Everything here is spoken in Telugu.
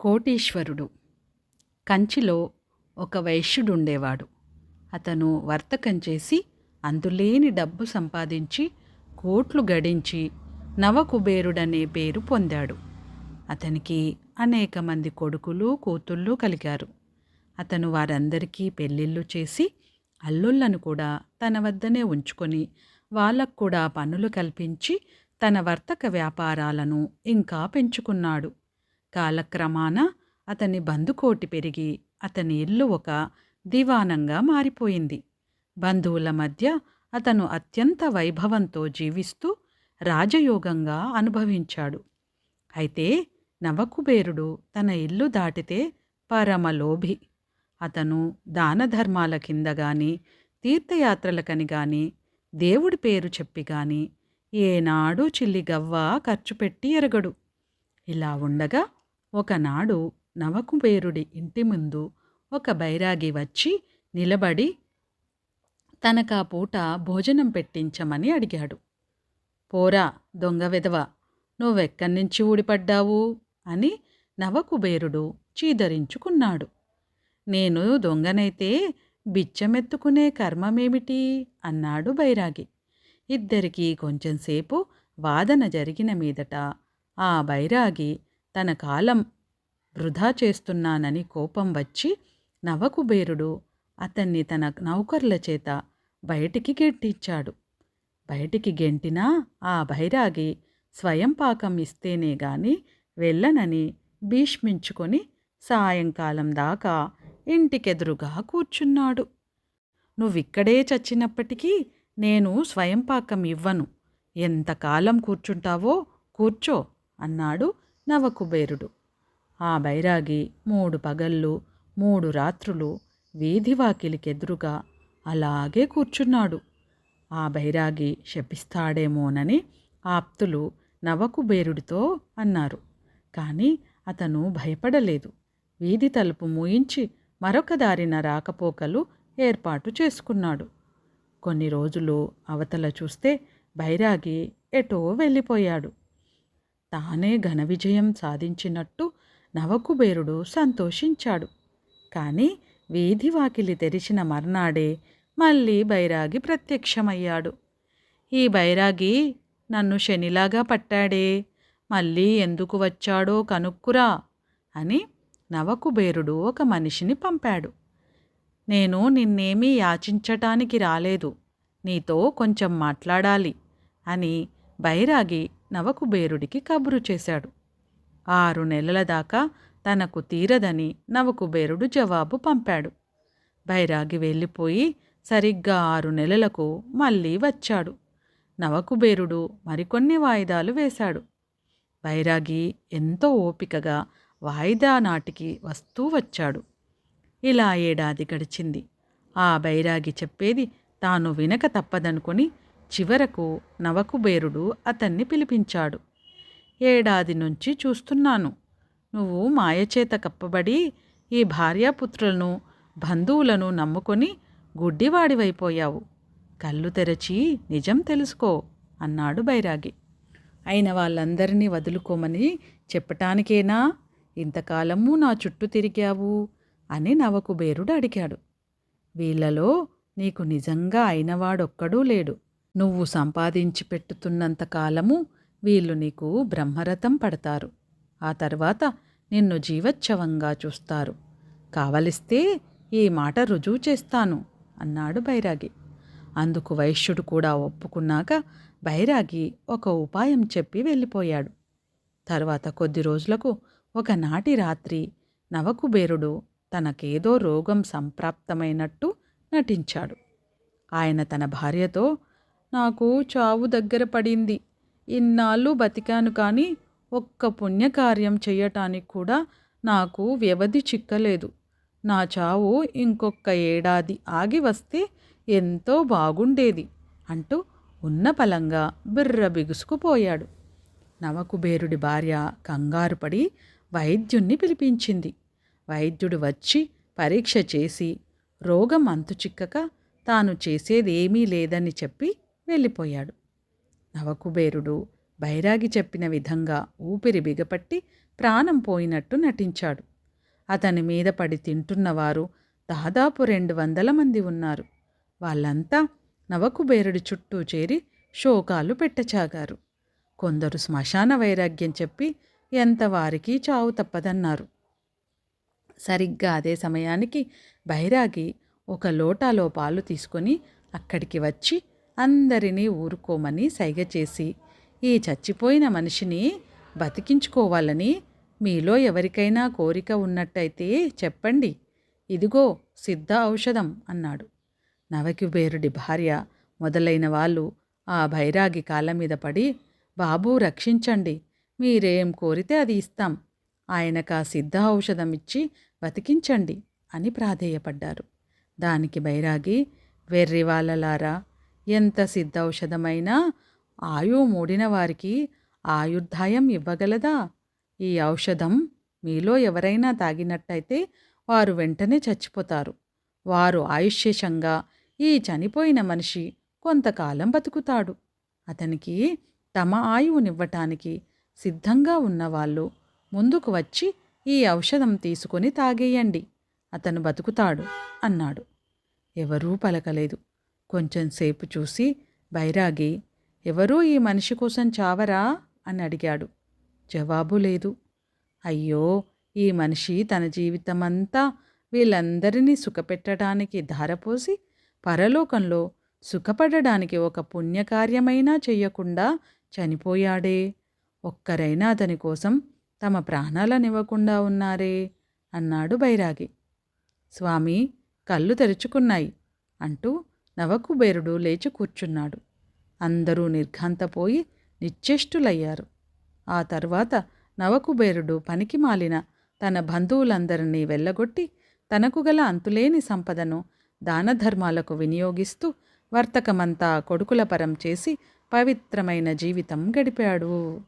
కోటీశ్వరుడు. కంచిలో ఒక వైశ్యుడుండేవాడు. అతను వర్తకం చేసి అందులేని డబ్బు సంపాదించి కోట్లు గడించి నవకుబేరుడనే పేరు పొందాడు. అతనికి అనేక మంది కొడుకులు కూతుళ్ళు కలిగారు. అతను వారందరికీ పెళ్ళిళ్ళు చేసి అల్లుళ్ళను కూడా తన వద్దనే ఉంచుకొని వాళ్ళకు కూడా పనులు కల్పించి తన వర్తక వ్యాపారాలను ఇంకా పెంచుకున్నాడు. కాలక్రమాన అతని బందుకోటి పెరిగి అతని ఇల్లు ఒక దివానంగా మారిపోయింది. బంధువుల మధ్య అతను అత్యంత వైభవంతో జీవిస్తూ రాజయోగంగా అనుభవించాడు. అయితే నవకుబేరుడు తన ఇల్లు దాటితే పరమలోభి. అతను దానధర్మాల కింద గాని తీర్థయాత్రలకని గాని దేవుడి పేరు చెప్పి గాని ఏనాడు చిల్లి గవ్వ ఖర్చు పెట్టి ఎరగడు. ఇలా ఉండగా ఒకనాడు నవకుబేరుడి ఇంటి ముందు ఒక బైరాగి వచ్చి నిలబడి తనకా పూట భోజనం పెట్టించమని అడిగాడు. పోరా దొంగ విధవ నువ్వెక్కడి నుంచి ఊడిపడ్డావు? అని నవకుబేరుడు చీదరించుకున్నాడు. నేను దొంగనైతే బిచ్చమెత్తుకునే కర్మమేమిటి? అన్నాడు బైరాగి. ఇద్దరికీ కొంచెంసేపు వాదన జరిగిన మీదట ఆ బైరాగి తన కాలం వృధా చేస్తున్నానని కోపం వచ్చి నవకుబేరుడు అతన్ని తన నౌకర్ల చేత బయటికి గెంటించాడు. బయటికి గెంటినా ఆ బైరాగి స్వయం పాకం ఇస్తేనే గాని వెళ్ళనని భీష్మించుకొని సాయంకాలం దాకా ఇంటికెదురుగా కూర్చున్నాడు. నువ్విక్కడే చచ్చినప్పటికీ నేను స్వయం పాకం ఇవ్వను. ఎంతకాలం కూర్చుంటావో కూర్చో అన్నాడు నవకుబేరుడు. ఆ బైరాగి మూడు పగళ్ళు మూడు రాత్రులు వీధివాకిలికెదురుగా అలాగే కూర్చున్నాడు. ఆ బైరాగి శపిస్తాడేమోనని ఆప్తులు నవకుబేరుడితో అన్నారు. కానీ అతను భయపడలేదు. వీధి తలుపు మూయించి మరొక దారిన రాకపోకలు ఏర్పాటు చేసుకున్నాడు. కొన్ని రోజులు అవతల చూస్తే బైరాగి ఎటో వెళ్ళిపోయాడు. తానే ఘన విజయం సాధించినట్టు నవకుబేరుడు సంతోషించాడు. కానీ వీధి వాకిలి తెరిచిన మర్నాడే మళ్ళీ బైరాగి ప్రత్యక్షమయ్యాడు. ఈ బైరాగి నన్ను శనిలాగా పట్టాడే మళ్ళీ ఎందుకు వచ్చాడో కనుక్కురా అని నవకుబేరుడు ఒక మనిషిని పంపాడు. నేను నిన్నేమీ యాచించటానికి రాలేదు నీతో కొంచెం మాట్లాడాలి అని బైరాగి నవకుబేరుడికి కబురు చేశాడు. ఆరు నెలల దాకా తనకు తీరదని నవకుబేరుడు జవాబు పంపాడు. బైరాగి వెళ్ళిపోయి సరిగ్గా ఆరు నెలలకు మళ్ళీ వచ్చాడు. నవకుబేరుడు మరికొన్ని వాయిదాలు వేశాడు. బైరాగి ఎంతో ఓపికగా వాయిదా నాటికి వస్తూ వచ్చాడు. ఇలా ఏడాది గడిచింది. ఆ బైరాగి చెప్పేది తాను వినక తప్పదనుకొని చివరకు నవకుబేరుడు అతన్ని పిలిపించాడు. ఏడాది నుంచి చూస్తున్నాను. నువ్వు మాయచేత కప్పబడి ఈ భార్యాపుత్రులను బంధువులను నమ్ముకొని గుడ్డివాడివైపోయావు. కళ్ళు తెరచి నిజం తెలుసుకో అన్నాడు బైరాగి. అయిన వాళ్ళందరినీ వదులుకోమని చెప్పటానికేనా? ఇంతకాలము నా చుట్టూ తిరిగావు అని నవకుబేరుడు అడిగాడు. వీళ్ళలో నీకు నిజంగా అయినవాడొక్కడూ లేడు. నువ్వు సంపాదించి పెట్టుతున్నంత కాలము వీళ్ళు నీకు బ్రహ్మరథం పడతారు. ఆ తర్వాత నిన్ను జీవచ్ఛవంగా చూస్తారు. కావలిస్తే ఈ మాట రుజువు చేస్తాను అన్నాడు బైరాగి. అందుకు వైశ్యుడు కూడా ఒప్పుకున్నాక బైరాగి ఒక ఉపాయం చెప్పి వెళ్ళిపోయాడు. తర్వాత కొద్ది రోజులకు ఒకనాటి రాత్రి నవకుబేరుడు తనకేదో రోగం సంప్రాప్తమైనట్టు నటించాడు. ఆయన తన భార్యతో నాకు చావు దగ్గర పడింది. ఇన్నాళ్ళు బతికాను కానీ ఒక్క పుణ్యకార్యం చేయటానికి కూడా నాకు వ్యవధి చిక్కలేదు. నా చావు ఇంకొక ఏడాది ఆగి వస్తే ఎంతో బాగుండేది అంటూ ఉన్న పలంగా బిర్ర బిగుసుకుపోయాడు. నవకుబేరుడి భార్య కంగారు పడి వైద్యుణ్ణి పిలిపించింది. వైద్యుడు వచ్చి పరీక్ష చేసి రోగం అంతుచిక్కక తాను చేసేదేమీ లేదని చెప్పి వెళ్ళిపోయాడు. నవకుబేరుడు బైరాగి చెప్పిన విధంగా ఊపిరి బిగపట్టి ప్రాణం పోయినట్టు నటించాడు. అతని మీద పడి తింటున్నవారు దాదాపు రెండు వందల మంది ఉన్నారు. వాళ్ళంతా నవకుబేరుడి చుట్టూ చేరి శోకాలు పెట్టచాగారు. కొందరు శ్మశాన వైరాగ్యం చెప్పి ఎంత వారికి చావు తప్పదన్నారు. సరిగ్గా అదే సమయానికి బైరాగి ఒక లోటాలో పాలు తీసుకొని అక్కడికి వచ్చి అందరినీ ఊరుకోమని సైగ చేసి ఈ చచ్చిపోయిన మనిషిని బతికించుకోవాలని మీలో ఎవరికైనా కోరిక ఉన్నట్టయితే చెప్పండి. ఇదిగో సిద్ధ ఔషధం అన్నాడు. నవకుబేరుడి భార్య మొదలైన వాళ్ళు ఆ భైరాగి కాళ్ళ మీద పడి బాబు రక్షించండి. మీరేం కోరితే అది ఇస్తాం. ఆయనకు ఆ సిద్ధ ఔషధం ఇచ్చి బతికించండి అని ప్రాధేయపడ్డారు. దానికి బైరాగి వెర్రి వాళ్ళలారా ఎంత సిద్ధౌషధమైనా ఆయు మూడిన వారికి ఆయుర్ధాయం ఇవ్వగలదా? ఈ ఔషధం మీలో ఎవరైనా తాగినట్టయితే వారు వెంటనే చచ్చిపోతారు. వారు ఆయుష్యేషంగా ఈ చనిపోయిన మనిషి కొంతకాలం బతుకుతాడు. అతనికి తమ ఆయువునివ్వటానికి సిద్ధంగా ఉన్నవాళ్ళు ముందుకు వచ్చి ఈ ఔషధం తీసుకొని తాగేయండి. అతను బతుకుతాడు అన్నాడు. ఎవరూ పలకలేదు. కొంచెం సేపు చూసి బైరాగి ఎవరూ ఈ మనిషి కోసం చావరా? అని అడిగాడు. జవాబు లేదు. అయ్యో ఈ మనిషి తన జీవితమంతా వీళ్ళందరినీ సుఖపెట్టడానికి ధారపోసి పరలోకంలో సుఖపడడానికి ఒక పుణ్యకార్యమైనా చెయ్యకుండా చనిపోయాడే. ఒక్కరైనా అతని కోసం తమ ప్రాణాలనివ్వకుండా ఉన్నారే అన్నాడు బైరాగి. స్వామి కళ్ళు తెరుచుకున్నాయి అంటూ నవకుబేరుడు లేచి కూర్చున్నాడు. అందరూ నిర్ఘాంతపోయి నిశ్చేష్టులయ్యారు. ఆ తర్వాత నవకుబేరుడు పనికి మాలిన తన బంధువులందరినీ వెళ్ళగొట్టి తనకు గల అంతులేని సంపదను దానధర్మాలకు వినియోగిస్తూ వర్తకమంతా కొడుకుల పరం చేసి పవిత్రమైన జీవితం గడిపాడు.